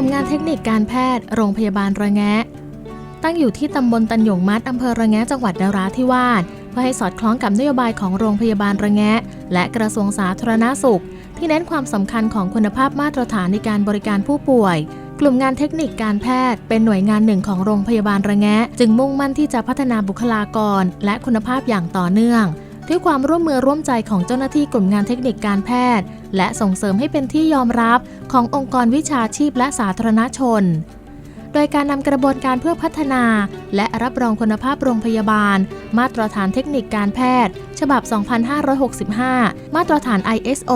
ลุ่มงานเทคนิคการแพทย์ โรงพยาบาลระแงะ ตั้งอยู่ที่ตำบลตันหยงมัดอำเภอระแงะจังหวัดนราธิวาสเพื่อให้สอดคล้องกับนโยบายของโรงพยาบาลระแงะ และกระทรวงสาธารณาสุข ที่เน้นความสำคัญของคุณภาพมาตรฐานในการบริการผู้ป่วย กลุ่มงานเทคนิคการแพทย์ เป็นหน่วยงานหนึ่งของโรงพยาบาลระแงะ จึงมุ่งมั่นที่จะพัฒนาบุคลากร และคุณภาพอย่างต่อเนื่อง ด้วยความร่วมมือร่วมใจของเจ้าหน้าที่กลุ่มงานเทคนิคการแพทย์ และส่งเสริมให้เป็นที่ยอมรับขององค์กรวิชาชีพและสาธารณชน โดยการนำกระบวนการเพื่อพัฒนา และรับรองคุณภาพโรงพยาบาล มาตรฐานเทคนิคการแพทย์ ฉบับ 2565 มาตรฐาน ISO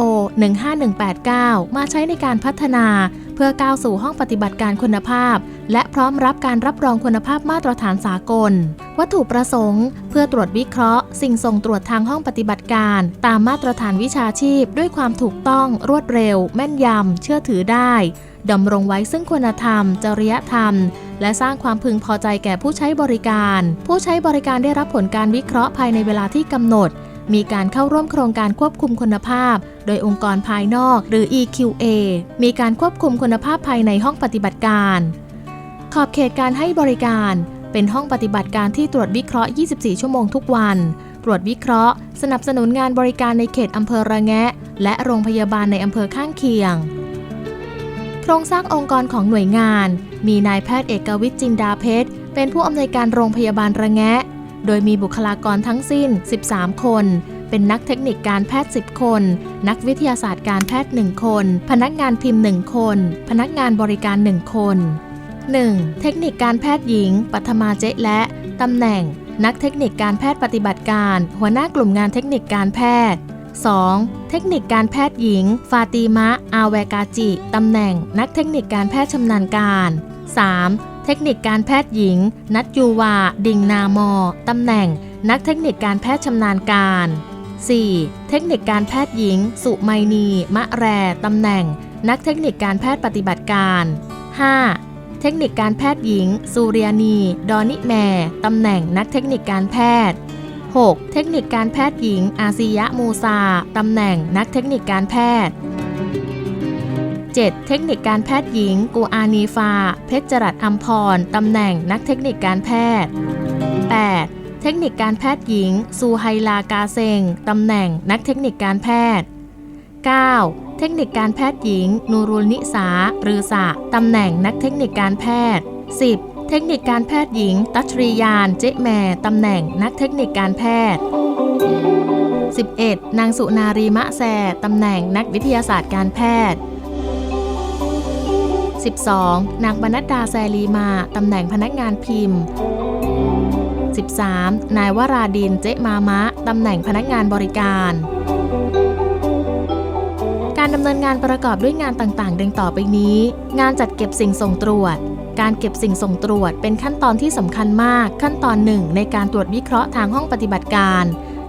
15189 มาใช้ในการพัฒนา เพื่อก้าวสู่ห้องปฏิบัติการคุณภาพ และพร้อมรับการรับรองคุณภาพมาตรฐานสากล วัตถุประสงค์ เพื่อตรวจวิเคราะห์ สิ่งส่งตรวจทางห้องปฏิบัติการ ตามมาตรฐานวิชาชีพ ด้วยความถูกต้อง รวดเร็ว แม่นยำ เชื่อถือได้ดำรงไว้ซึ่งคุณธรรม จริยธรรม และสร้างความพึงพอใจแก่ผู้ใช้บริการ ผู้ใช้บริการได้รับผลการวิเคราะห์ภายในเวลาที่กำหนด มีการเข้าร่วมโครงการควบคุมคุณภาพ โดยองค์กรภายนอกหรือ EQA มีการควบคุมคุณภาพภายในห้องปฏิบัติการ ขอบเขตการให้บริการ เป็นห้องปฏิบัติการที่ตรวจวิเคราะห์ 24 ชั่วโมงทุกวัน ตรวจวิเคราะห์ สนับสนุนงานบริการในเขตอำเภอระแงะ และโรงพยาบาลในอำเภอข้างเคียง โครงสร้างองค์กรของหน่วยงาน มีนายแพทย์เอกวิทย์จินดาเพชรเป็นผู้อำนวยการโรงพยาบาลระแงะ โดยมีบุคลากรทั้งสิ้น 13 คน เป็นนักเทคนิคการแพทย์ 10 คน นักวิทยาศาสตร์การแพทย์ 1 คน พนักงานพิมพ์ 1 คน พนักงานบริการ 1 คน 1. เทคนิคการแพทย์หญิง ปัทมาเจ๊และ ตำแหน่ง นักเทคนิคการแพทย์ปฏิบัติการ หัวหน้ากลุ่มงานเทคนิคการแพทย์ 2. เทคนิคการแพทย์หญิง ฟาติมะ อาแวกาจิ ตำแหน่ง นักเทคนิคการแพทย์ชำนาญการ 3. เทคนิคการแพทย์หญิง นัทยูวา ดิงนามอ ตำแหน่ง นักเทคนิคการแพทย์ชำนาญการ 4. เทคนิคการแพทย์หญิง สุไมนี มะแร ตำแหน่ง นักเทคนิคการแพทย์ปฏิบัติการ 5. เทคนิคการแพทย์หญิง สุเรียนี ดอนิแมตำแหน่ง นักเทคนิคการแพทย์ 6. เทคนิคการแพทย์หญิง อาซิยะมูซา ตำแหน่ง นักเทคนิคการแพทย์ 7. เทคนิคการแพทย์หญิง กูอานีฟา เพชรจรัสอัมพร ตำแหน่งนักเทคนิคการแพทย์ 8. เทคนิคการแพทย์หญิง ซูไฮลากาเซง ตำแหน่งนักเทคนิคการแพทย์ 9. เทคนิคการแพทย์หญิง นูรุลนิสาหรือสะตำแหน่งนักเทคนิคการแพทย์ 10. เทคนิคการแพทย์หญิง ตัชรียาน เจแม่ ตำแหน่งนักเทคนิคการแพทย์ 11. นางสุนารีมะแซ ตำแหน่งนักวิทยาศาสตร์การแพทย์ 12. นางบรรณดดาแซลีมา ตำแหน่งพนักงานพิมพ์ 13. นายวราดินเจมามะ ตำแหน่งพนักงานบริการ การดำเนินงานประกอบด้วยงานต่างๆ ดังต่อไปนี้ งานจัดเก็บสิ่งส่งตรวจ การเก็บสิ่งส่งตรวจเป็นขั้นตอนที่สำคัญมาก ขั้นตอนหนึ่งในการตรวจวิเคราะห์ทางห้องปฏิบัติการ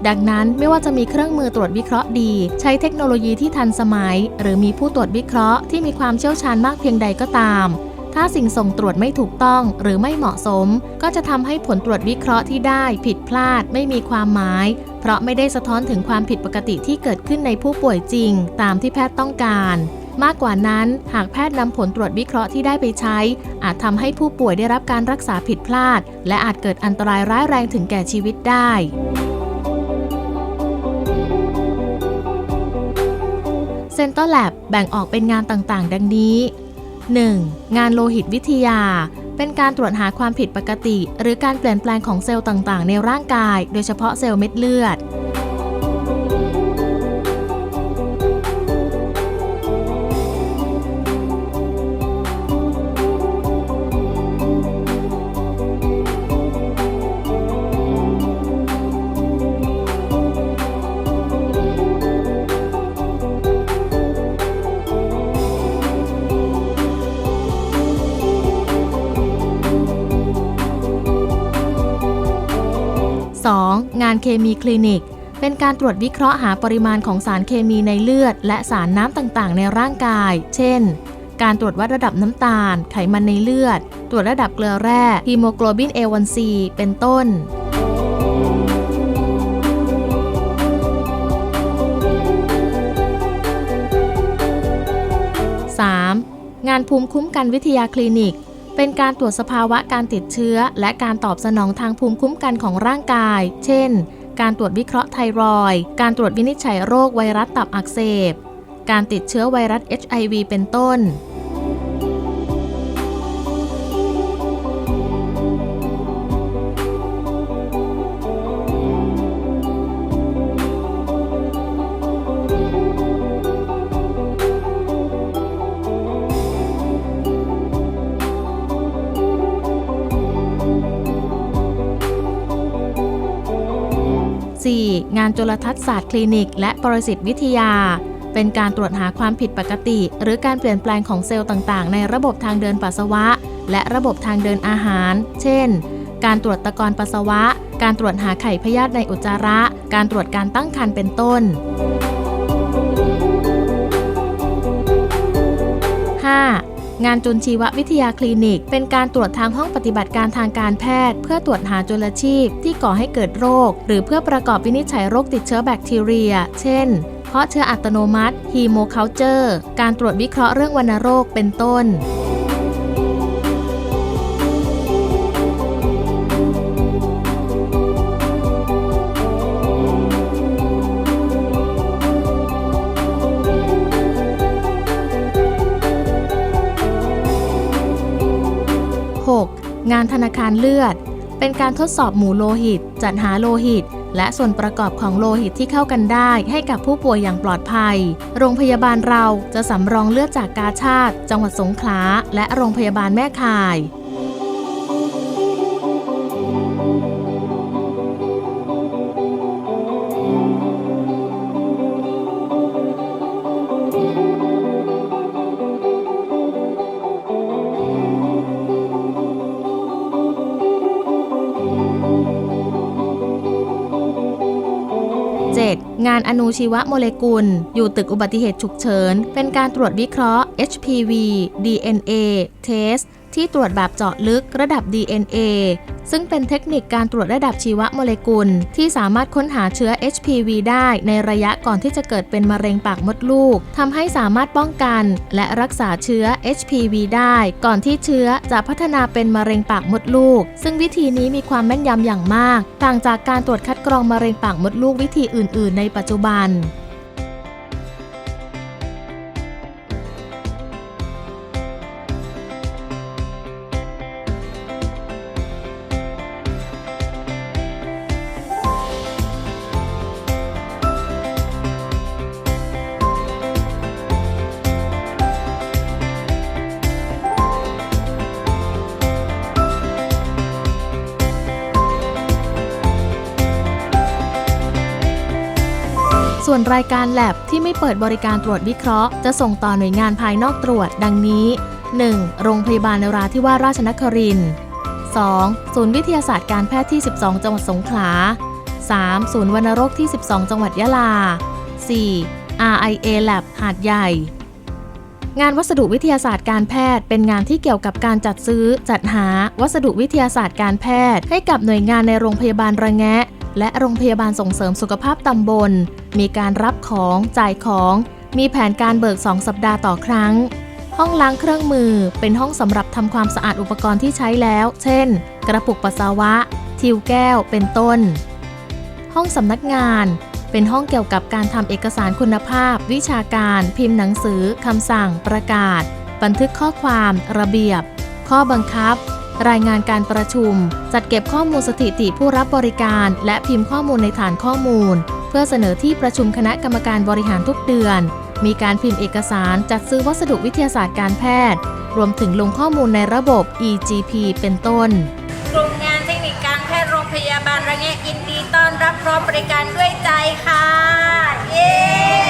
ดังนั้นไม่ว่าจะมีเครื่องมือตรวจวิเคราะห์ดี ใช้เทคโนโลยีที่ทันสมัย หรือมีผู้ตรวจวิเคราะห์ที่มีความเชี่ยวชาญมากเพียงใดก็ตาม ถ้าสิ่งส่งตรวจไม่ถูกต้องหรือไม่เหมาะสม ก็จะทำให้ผลตรวจวิเคราะห์ที่ได้ผิดพลาด ไม่มีความหมาย เพราะไม่ได้สะท้อนถึงความผิดปกติที่เกิดขึ้นในผู้ป่วยจริง ตามที่แพทย์ต้องการมากกว่านั้น หากแพทย์นำผลตรวจวิเคราะห์ที่ได้ไปใช้ อาจทำให้ผู้ป่วยได้รับการรักษาผิดพลาด และอาจเกิดอันตรายร้ายแรงถึงแก่ชีวิตได้ เซนเตอร์แลบแบ่งออกเป็นงานต่างๆ ดังนี้ 1. งานโลหิตวิทยา เป็นการตรวจหาความผิดปกติ หรือการเปลี่ยนแปลงของเซลล์ต่างๆ ในร่างกาย โดยเฉพาะเซลล์เม็ดเลือด 2. งานเคมีคลินิก เป็นการตรวจวิเคราะห์หาปริมาณของสารเคมีในเลือด และสารน้ำต่างๆ ในร่างกาย เช่น การตรวจวัดระดับน้ำตาล ไขมันในเลือด ตรวจระดับเกลือแร่ฮีโมโกลบิน A1C เป็นต้น 3. งานภูมิคุ้มกันวิทยาคลินิก เป็นการตรวจสภาวะการติดเชื้อ และการตอบสนองทางภูมิคุ้มกันของร่างกาย เช่น การตรวจวิเคราะห์ไทรอยด์การตรวจวินิจฉัยโรคไวรัสตับอักเสบ การติดเชื้อไวรัส HIV เป็นต้น งานจุลทรรศาสตร์คลินิก และปรสิตวิทยา เป็นการตรวจหาความผิดปกติ หรือการเปลี่ยนแปลงของเซลล์ต่างๆ ในระบบทางเดินปัสสาวะ และระบบทางเดินอาหาร เช่น การตรวจตะกอนปัสสาวะ การตรวจหาไข่พยาธิในอุจจาระ การตรวจการตั้งครรภ์เป็นต้น 5. งานจุลชีววิทยาคลินิก เป็นการตรวจทางห้องปฏิบัติการทางการแพทย์ เพื่อตรวจหาจุลชีพที่ก่อให้เกิดโรค หรือเพื่อประกอบวินิจฉัยโรคติดเชื้อแบคทีเรีย เช่นเพาะเชื้ออัตโนมัติฮีโมเคาเจอร์ การตรวจวิเคราะห์เรื่องวัณโรคเป็นต้น งานธนาคารเลือด เป็นการทดสอบหมู่โลหิต จัดหาโลหิต และส่วนประกอบของโลหิตที่เข้ากันได้ให้กับผู้ป่วยอย่างปลอดภัย โรงพยาบาลเราจะสำรองเลือดจากกาชาติ จังหวัดสงขลาและโรงพยาบาลแม่ข่ายานอนุชีวโมเลกุล อยู่ตึกอุบัติเหตุฉุกเฉิน เป็นการตรวจวิเคราะห์ HPV DNA test ที่ตรวจแบบเจาะลึกระดับ DNA ซึ่งเป็นเทคนิคการตรวจระดับชีวโมเลกุล ที่สามารถค้นหาเชื้อ HPV ได้ในระยะก่อนที่จะเกิดเป็นมะเร็งปากมดลูกทำให้สามารถป้องกัน และรักษาเชื้อ HPV ได้ ก่อนที่เชื้อจะพัฒนาเป็นมะเร็งปากมดลูก ซึ่งวิธีนี้มีความแม่นยำอย่างมาก ต่างจากการตรวจคัดกรองมะเร็งปากมดลูกวิธีอื่น ๆ ในปัจจุบัน รายการ Lab ที่ไม่เปิดบริการตรวจวิเคราะห์ จะส่งต่อหน่วยงานภายนอกตรวจ ดังนี้ 1. โรงพยาบาลนราธิวาสราชนครินทร์ 2. ศูนย์วิทยาศาสตร์การแพทย์ที่ 12 จังหวัดสงขลา 3. ศูนย์วัณโรคที่ 12 จังหวัดยะลา 4. RIA Lab หาดใหญ่ งานวัสดุวิทยาศาสตร์การแพทย์ เป็นงานที่เกี่ยวกับการจัดซื้อ จัดหาวัสดุวิทยาศาสตร์การแพทย์ ให้กับหน่วยงานในโรงพยาบาลระแงะ และโรงพยาบาลส่งเสริมสุขภาพตำบล มีการรับของจ่ายของ มีแผนการเบิก 2 สัปดาห์ต่อครั้ง ห้องล้างเครื่องมือ เป็นห้องสำหรับทำความสะอาดอุปกรณ์ที่ใช้แล้ว เช่น กระปุกปัสสาวะ ทิวแก้ว เป็นต้น ห้องสำนักงาน เป็นห้องเกี่ยวกับการทำเอกสารคุณภาพ วิชาการ พิมพ์หนังสือคำสั่ง ประกาศ บันทึกข้อความ ระเบียบ ข้อบังคับ รายงานการประชุม จัดเก็บข้อมูลสถิติผู้รับบริการ และพิมพ์ข้อมูลในฐานข้อมูล เพื่อเสนอที่ประชุมคณะกรรมการบริหารทุกเดือน มีการพิมพ์เอกสารจัดซื้อวัสดุวิทยาศาสตร์การแพทย์ รวมถึงลงข้อมูลในระบบ EGP เป็นต้นกลุ่มงานเทคนิคการแพทย์โรงพยาบาลระแงะยินดีต้อนรับพร้อมบริการด้วยใจค่ะ เย้